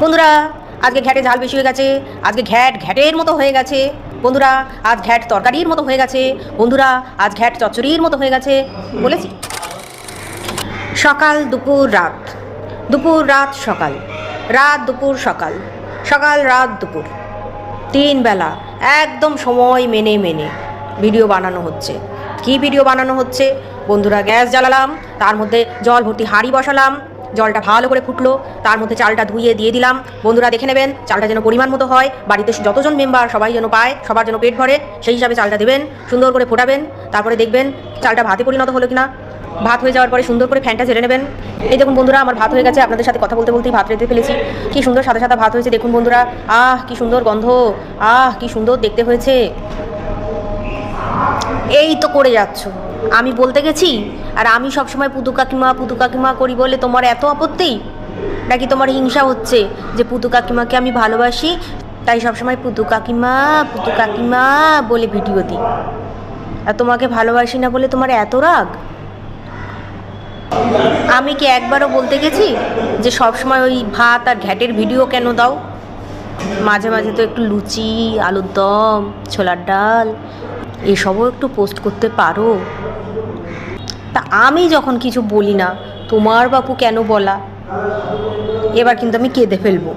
বন্ধুরা, আজকে ঘ্যাটে ঝাল বেশি হয়ে গেছে। আজকে ঘ্যাট ঘ্যাটের মতো হয়ে গেছে। বন্ধুরা, আজ ঘ্যাট তরকারির মতো হয়ে গেছে। বন্ধুরা, আজ ঘ্যাট চচ্চড়ির মতো হয়ে গেছে। বলেছি। সকাল, দুপুর, রাত। দুপুর, রাত, সকাল। রাত, দুপুর, সকাল। সকাল, রাত, দুপুর। তিন বেলা। একদম সময় মেনে মেনে ভিডিও বানানো হচ্ছে। কি ভিডিও বানানো হচ্ছে? বন্ধুরা, গ্যাস জ্বালালাম, তার মধ্যে জল ভর্তি হাঁড়ি বসালাম জলটা ভালো করে ফুটলো, তার মধ্যে চালটা ধুয়ে দিয়ে দিলাম। বন্ধুরা দেখে নেবেন, চালটা যেন পরিমাণ মতো হয়। বাড়িতে যতজন মেম্বার সবাই যেন পায়, সবার যেন পেট ভরে, সেই হিসাবে চালটা দেবেন, সুন্দর করে ফোটাবেন, তারপরে দেখবেন চালটা ভাতে পরিণত হলো কিনা। ভাত হয়ে যাওয়ার পরে সুন্দর করে ফ্যানটা ঝেড়ে নেবেন। এই দেখুন বন্ধুরা, আমার ভাত হয়ে গেছে, আপনাদের সাথে কথা বলতে বলতেই ভাত রেঁধে ফেলেছি। কি সুন্দর সাদা সাদা ভাত হয়েছে, দেখুন বন্ধুরা। আহ, কি সুন্দর গন্ধ। আহ, কি সুন্দর দেখতে হয়েছে। এই তো করে যাচ্ছ। আমি বলতে গেছি? আর আমি সবসময় পুতু কাকিমা পুতু কাকিমা করি বলে তোমার এত আপত্তি? নাকি তোমার হিংসা হচ্ছে যে পুতু কাকিমাকে আমি ভালোবাসি, তাই সবসময় পুতু কাকিমা পুতু কাকিমা বলে ভিডিও দিই? আর তোমাকে ভালোবাসি না বলে তোমার এত রাগ? আমি কি একবারও বলতে গেছি যে সবসময় ওই ভাত আর ঘ্যাটের ভিডিও কেন দাও? মাঝে মাঝে তো একটু লুচি, আলুর দম, ছোলার ডাল এসবও একটু পোস্ট করতে পারো? তা আমি যখন কিছু বলি না, তোমার বাপু কেন বলা? এবার কিন্তু আমি কেঁদে ফেলব।